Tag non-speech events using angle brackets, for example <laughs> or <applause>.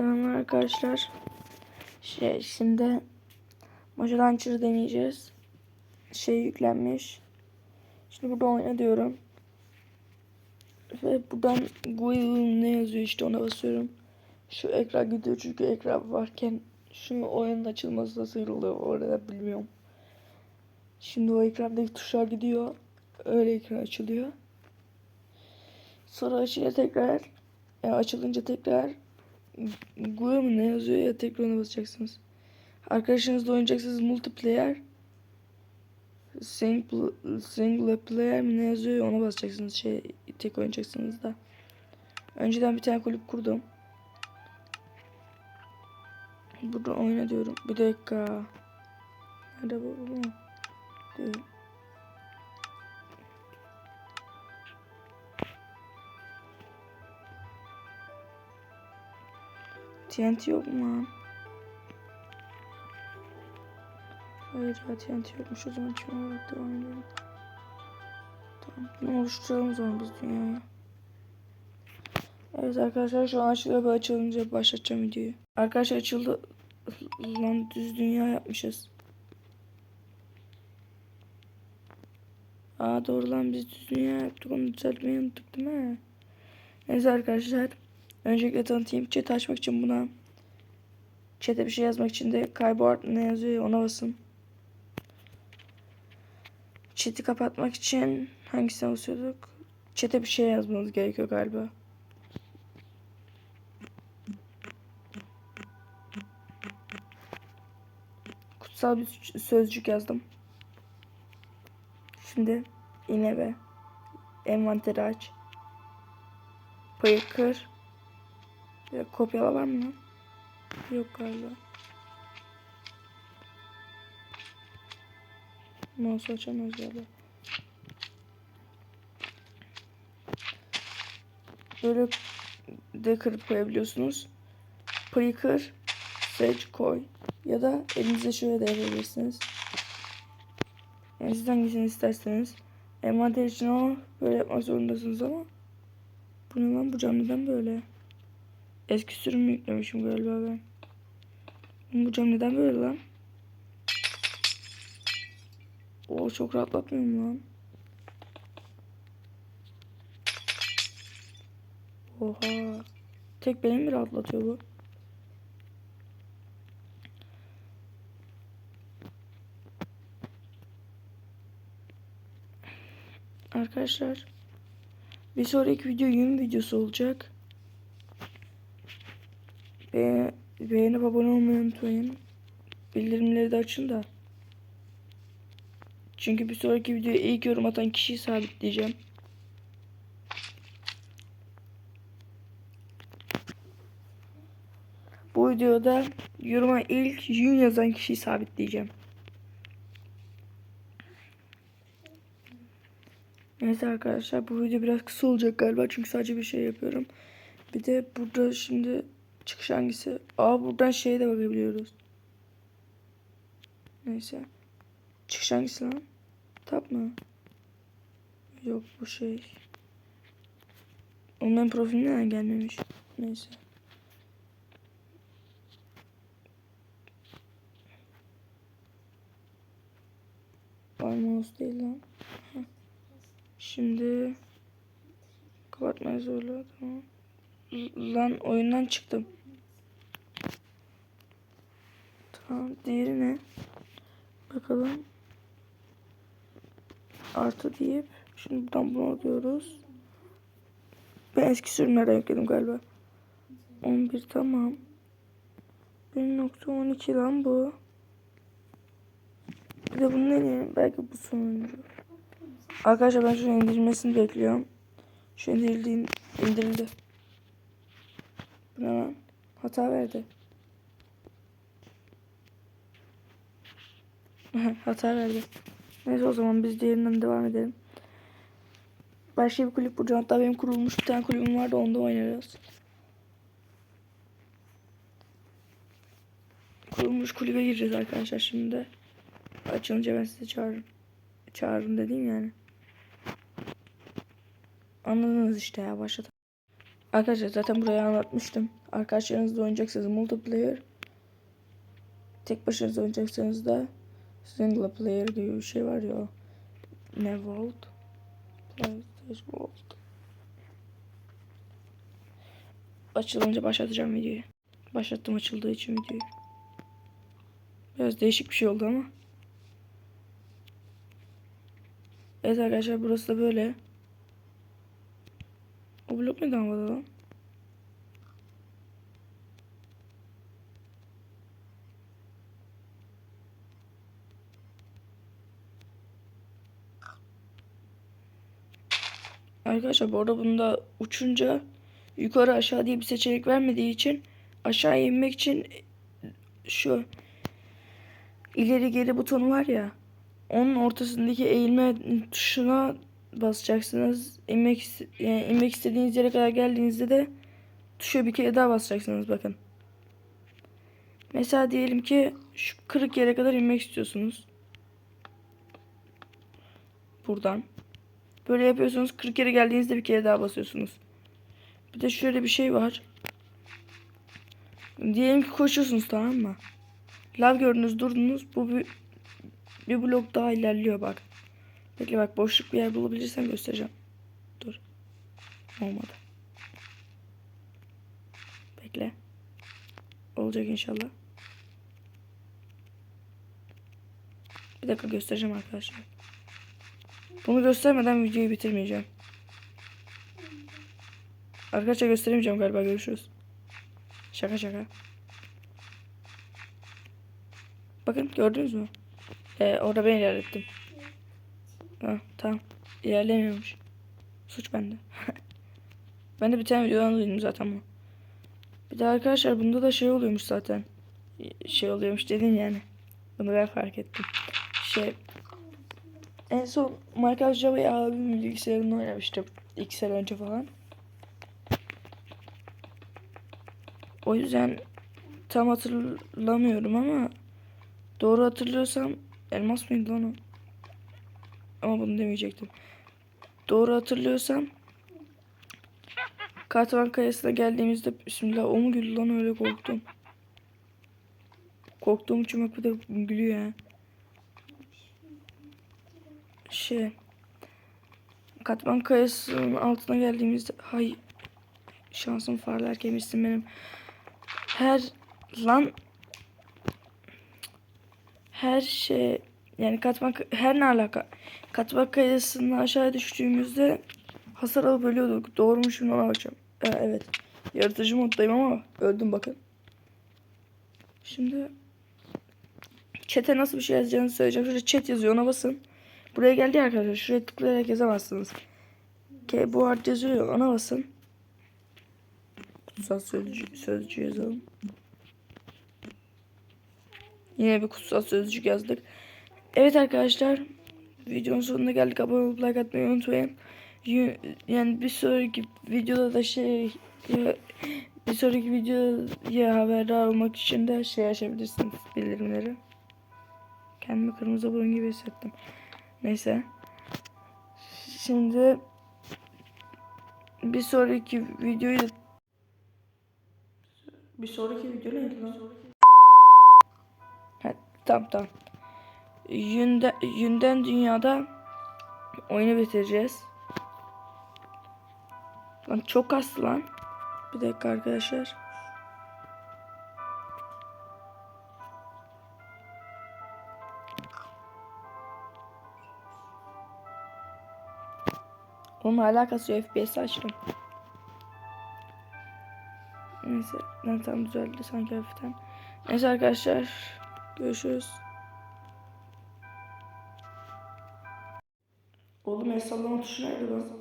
Tamam arkadaşlar. Şey şimdi Mojo Launcher'ı deneyeceğiz. Şey yüklenmiş. Şimdi burada oyna diyorum. Ve buradan Google ne yazıyor işte ona basıyorum. Şu ekran gidiyor çünkü ekran varken şunu oyunun açılması nasıl oluyor orada bilmiyorum. Şimdi o ekrandaki tuşlar gidiyor. Öyle ekran açılıyor. Sonra açınca tekrar e, açılınca tekrar Google mu ne yazıyor ya tekrar ona basacaksınız. Arkadaşınızla oynayacaksınız multiplayer single, single player mi ne yazıyor ya ona basacaksınız şey tek oynayacaksınız da. Önceden bir tane kulüp kurdum. Burada oyna diyorum. Bir dakika. Nerede bu? Değil. TNT yok mu lan? Hayır ya TNT yokmuş o zaman kim olarak devam edelim. Tamam bunu oluşturalım zaman biz dünyayı. Evet arkadaşlar şu an açılıyor ve açılınca başlatacağım videoyu. Arkadaşlar açıldı. Lan düz dünya yapmışız. Aa doğru lan biz düz dünya yaptık onu düzeltmeyi unuttuk değil mi? Neyse arkadaşlar. Öncelikle tanıtayım. Chat açmak için buna. Chat'e bir şey yazmak için de keyboard ne yazıyor ya ona basın. Chat'i kapatmak için hangisine basıyorduk? Chat'e bir şey yazmanız gerekiyor galiba. Kutsal bir sözcük yazdım. Şimdi yine ve envanteri aç. Payı kır. Ya kopyala var mı? Yok galiba. Mouse açamıyoruz galiba. Böyle de kırıp koyabiliyorsunuz. Payı kır, seç, koy. Ya da elinize şöyle de yapabilirsiniz. Yani siz hangisini isterseniz. Envanter için o böyle yapmak zorundasınız ama. Bu ne lan bu cam neden böyle? Eski sürüm yüklemişim galiba ben. Bu cam neden böyle lan? O çok rahatlatmıyor lan? Oha. Tek benim mi rahatlatıyor bu? Arkadaşlar bir sonraki video yün videosu olacak. Be beğenip abone olmayı unutmayın. Bildirimleri de açın da. Çünkü bir sonraki videoya ilk yorum atan kişiyi sabitleyeceğim. Bu videoda yoruma ilk yün yazan kişiyi sabitleyeceğim. Neyse arkadaşlar bu video biraz kısa olacak galiba çünkü sadece bir şey yapıyorum. Bir de burada şimdi çıkış hangisi? Aa buradan şeye de bakabiliyoruz. Neyse. Çıkış hangisi lan? Tap mı? Yok bu şey. Onların profili neden gelmemiş? Neyse. Mouse değil lan. Şimdi kapatmayı zorla tamam. Lan oyundan çıktım. Tamam diğeri ne? Bakalım. Artı deyip şimdi buradan bunu alıyoruz. Ben eski sürümlerden yükledim galiba. 11 tamam. 1.12 lan bu. Bir de bunu deneyelim. Belki bu sonuncu. Arkadaşlar ben şunun indirilmesini bekliyorum. Şu indirildi. indirildi. Bu? Hata verdi. <laughs> Hata verdi. Neyse o zaman biz diğerinden devam edelim. Başka bir kulüp bulacağım. Hatta benim kurulmuş bir tane kulübüm vardı onda oynarız. Kurulmuş kulübe gireceğiz arkadaşlar şimdi. Açılınca ben sizi çağırırım. Çağırırım dediğim yani. Anladınız işte ya başlatalım. Arkadaşlar zaten burayı anlatmıştım. Arkadaşlarınızla oynayacaksanız multiplayer. Tek başınıza oynayacaksanız da single player gibi bir şey var ya. Ne Volt? PlayStation Volt. Açılınca başlatacağım videoyu. Başlattım açıldığı için videoyu. Biraz değişik bir şey oldu ama. Evet arkadaşlar burası da böyle. O blok neden havada lan? Arkadaşlar bu arada bunda uçunca yukarı aşağı diye bir seçenek vermediği için aşağı inmek için şu ileri geri butonu var ya onun ortasındaki eğilme tuşuna basacaksınız. İnmek, yani inmek istediğiniz yere kadar geldiğinizde de tuşa bir kere daha basacaksınız bakın. Mesela diyelim ki şu kırık yere kadar inmek istiyorsunuz. Buradan. Böyle yapıyorsunuz. 40 kere geldiğinizde bir kere daha basıyorsunuz. Bir de şöyle bir şey var. Diyelim ki koşuyorsunuz tamam mı? Lav gördünüz durdunuz. Bu bir, bir blok daha ilerliyor bak. Bekle bak boşluk bir yer bulabilirsem göstereceğim. Dur. Olmadı. Bekle. Olacak inşallah. Bir dakika göstereceğim arkadaşlar. Bunu göstermeden videoyu bitirmeyeceğim. Arkadaşlar gösteremeyeceğim galiba görüşürüz. Şaka şaka. Bakın gördünüz mü? Ee, orada ben ilerlettim. Ha, tamam. İlerlemiyormuş. Suç bende. <laughs> ben de bir tane videodan duydum zaten bunu. Bir de arkadaşlar bunda da şey oluyormuş zaten. Şey oluyormuş dedin yani. Bunu ben fark ettim. Şey en son Minecraft Java'yı abimin bilgisayarında oynamıştım. İki sene önce falan. O yüzden tam hatırlamıyorum ama doğru hatırlıyorsam elmas mıydı lan o? Ama bunu demeyecektim. Doğru hatırlıyorsam Kartavan Kayası'na geldiğimizde Bismillah o mu güldü lan öyle korktum. Korktuğum için bak bir de gülüyor ya. Şey Katman Kayası'nın altına geldiğimizde hay şansım farlar kemirsin benim. Her lan her şey yani katman her ne alaka katman kayasının aşağı düştüğümüzde hasar alıp ölüyorduk. Doğru mu şimdi ona bakacağım. Ha, evet. Yaratıcı moddayım ama öldüm bakın. Şimdi chat'e nasıl bir şey yazacağını söyleyeceğim. Şurada chat yazıyor ona basın. Buraya geldi arkadaşlar. Şuraya tıklayarak yazamazsınız. Keyboard yazıyor ona basın. Kutsal sözcü, sözcü yazalım. Yine bir kutsal sözcük yazdık. Evet arkadaşlar. Videonun sonuna geldik. Abone olup like atmayı unutmayın. Yani bir sonraki videoda da şey bir sonraki videoya haberdar olmak için de şey açabilirsiniz bildirimleri. Kendimi kırmızı burun gibi hissettim. Neyse. Şimdi bir sonraki videoyu bir sonraki video neydi lan? Ha, tamam tamam. Yünden, yünden dünyada oyunu bitireceğiz. Lan çok az lan. Bir dakika arkadaşlar. Onunla alakası yok. FPS açtım. Neyse. Ben tam düzeldi sanki hafiften. Neyse arkadaşlar. Görüşürüz. El sallama tuşu nerede lan?